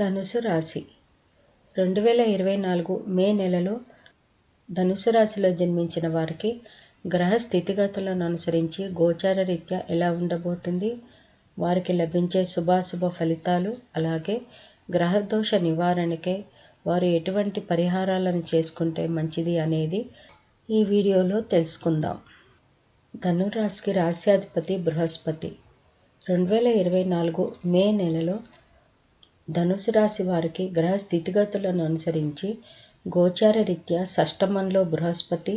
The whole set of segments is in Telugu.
ధనుసు రాశి. రెండు వేల ఇరవై నాలుగు మే నెలలో ధనుసు రాశిలో జన్మించిన వారికి గ్రహ స్థితిగతులను అనుసరించి గోచార రీత్యా ఎలా ఉండబోతుంది? వారికి లభించే శుభాశుభ ఫలితాలు అలాగే గ్రహదోష నివారణకే వారు ఎటువంటి పరిహారాలను చేసుకుంటే మంచిది అనేది ఈ వీడియోలో తెలుసుకుందాం. ధనురాశికి రాశ్యాధిపతి బృహస్పతి. రెండు వేల ఇరవై నాలుగు మే నెలలో ధనుసు రాశి వారికి గ్రహ స్థితిగతులను అనుసరించి గోచార రీత్యా షష్టమంలో బృహస్పతి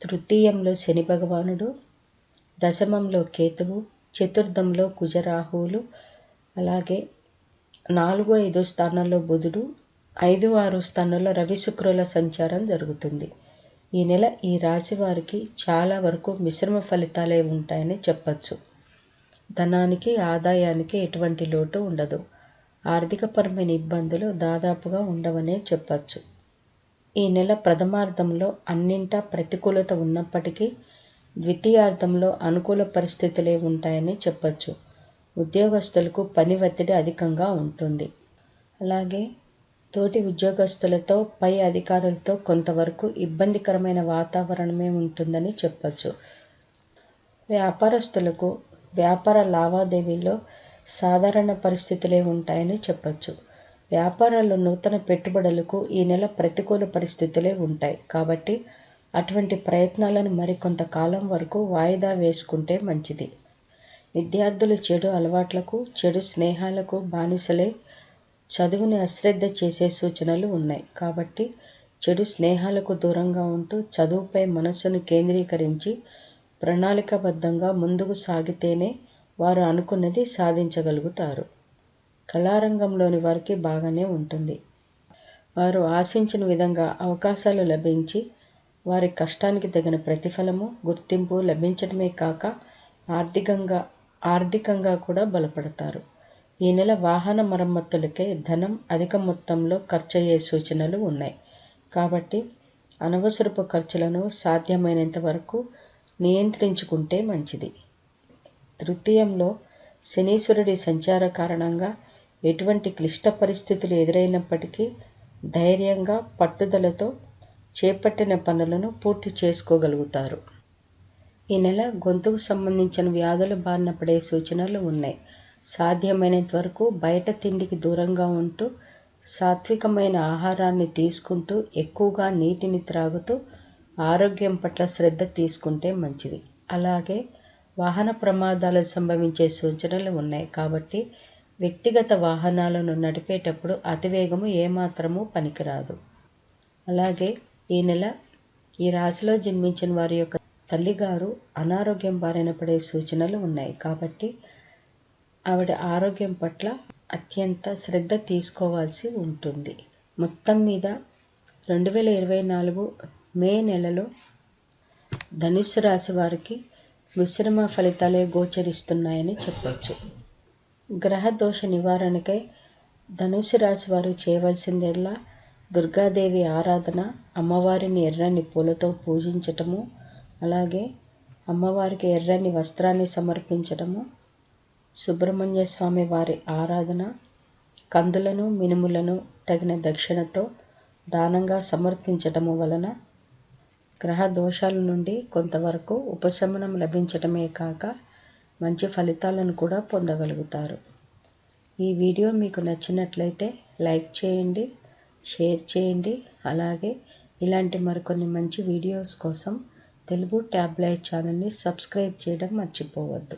తృతీయంలో శని భగవానుడు దశమంలో కేతువు చతుర్థంలో కుజరాహువులు అలాగే నాలుగు ఐదు స్థానాల్లో బుధుడు ఐదు ఆరు స్థానాల్లో రవి శుక్రుల సంచారం జరుగుతుంది. ఈ నెల ఈ రాశి వారికి చాలా వరకు మిశ్రమ ఫలితాలే ఉంటాయని చెప్పచ్చు. ధనానికి ఆదాయానికి ఎటువంటి లోటు ఉండదు. ఆర్థికపరమైన ఇబ్బందులు దాదాపుగా ఉండవనే చెప్పచ్చు. ఈ నెల ప్రథమార్థంలో అన్నింటా ప్రతికూలత ఉన్నప్పటికీ ద్వితీయార్థంలో అనుకూల పరిస్థితులే ఉంటాయని చెప్పచ్చు. ఉద్యోగస్తులకు పని ఒత్తిడి అధికంగా ఉంటుంది. అలాగే తోటి ఉద్యోగస్తులతో పై అధికారులతో కొంతవరకు ఇబ్బందికరమైన వాతావరణమే ఉంటుందని చెప్పచ్చు. వ్యాపారస్తులకు వ్యాపార లావాదేవీల్లో సాధారణ పరిస్థితులే ఉంటాయని చెప్పచ్చు. వ్యాపారాల్లో నూతన పెట్టుబడులకు ఈ నెల ప్రతికూల పరిస్థితులే ఉంటాయి. కాబట్టి అటువంటి ప్రయత్నాలను మరికొంతకాలం వరకు వాయిదా వేసుకుంటే మంచిది. విద్యార్థులు చెడు అలవాట్లకు చెడు స్నేహాలకు బానిసలే చదువుని అశ్రద్ధ చేసే సూచనలు ఉన్నాయి. కాబట్టి చెడు స్నేహాలకు దూరంగా ఉంటూ చదువుపై మనస్సును కేంద్రీకరించి ప్రణాళికాబద్ధంగా ముందుకు సాగితేనే వారు అనుకున్నది సాధించగలుగుతారు. కళారంగంలోని వారికి బాగానే ఉంటుంది. వారు ఆశించిన విధంగా అవకాశాలు లభించి వారి కష్టానికి తగిన ప్రతిఫలము గుర్తింపు లభించడమే కాక ఆర్థికంగా ఆర్థికంగా కూడా బలపడతారు. ఈ నెల వాహన మరమ్మతులకే ధనం అధిక మొత్తంలో ఖర్చయ్యే సూచనలు ఉన్నాయి. కాబట్టి అనవసరపు ఖర్చులను సాధ్యమైనంత వరకు నియంత్రించుకుంటే మంచిది. తృతీయంలో శనీశ్వరుడి సంచార కారణంగా ఎటువంటి క్లిష్ట పరిస్థితులు ఎదురైనప్పటికీ ధైర్యంగా పట్టుదలతో చేపట్టిన పనులను పూర్తి చేసుకోగలుగుతారు. ఈ నెల గొంతుకు సంబంధించిన వ్యాధులు బారిన పడే సూచనలు ఉన్నాయి. సాధ్యమైనంత వరకు బయట తిండికి దూరంగా ఉంటూ సాత్వికమైన ఆహారాన్ని తీసుకుంటూ ఎక్కువగా నీటిని త్రాగుతూ ఆరోగ్యం పట్ల శ్రద్ధ తీసుకుంటే మంచిది. అలాగే వాహన ప్రమాదాలు సంభవించే సూచనలు ఉన్నాయి. కాబట్టి వ్యక్తిగత వాహనాలను నడిపేటప్పుడు అతివేగము ఏమాత్రము పనికిరాదు. అలాగే ఈ నెల ఈ రాశిలో జన్మించిన వారి యొక్క తల్లిగారు అనారోగ్యం బారిన పడే సూచనలు ఉన్నాయి. కాబట్టి ఆవిడ ఆరోగ్యం పట్ల అత్యంత శ్రద్ధ తీసుకోవాల్సి ఉంటుంది. మొత్తం మీద రెండు వేల ఇరవై నాలుగు మే నెలలో ధనుసు రాశి వారికి మిశ్రమ ఫలితాలే గోచరిస్తున్నాయని చెప్పవచ్చు గ్రహ దోష నివారణకై ధనుసు రాశి వారు చేయవలసిందల్లా దుర్గాదేవి ఆరాధన అమ్మవారిని ఎర్రని పూలతో పూజించటము అలాగే అమ్మవారికి ఎర్రని వస్త్రాన్ని సమర్పించటము సుబ్రహ్మణ్య స్వామి వారి ఆరాధన కందులను మినుములను తగిన దక్షిణతో దానంగా సమర్పించటము వలన గ్రహ దోషాల నుండి కొంతవరకు ఉపశమనం లభించటమే కాక మంచి ఫలితాలను కూడా పొందగలుగుతారు. ఈ వీడియో మీకు నచ్చినట్లయితే లైక్ చేయండి షేర్ చేయండి అలాగే ఇలాంటి మరికొన్ని మంచి వీడియోస్ కోసం తెలుగు ట్యాబ్లైట్ ఛానల్ని సబ్స్క్రైబ్ చేయడం మర్చిపోవద్దు.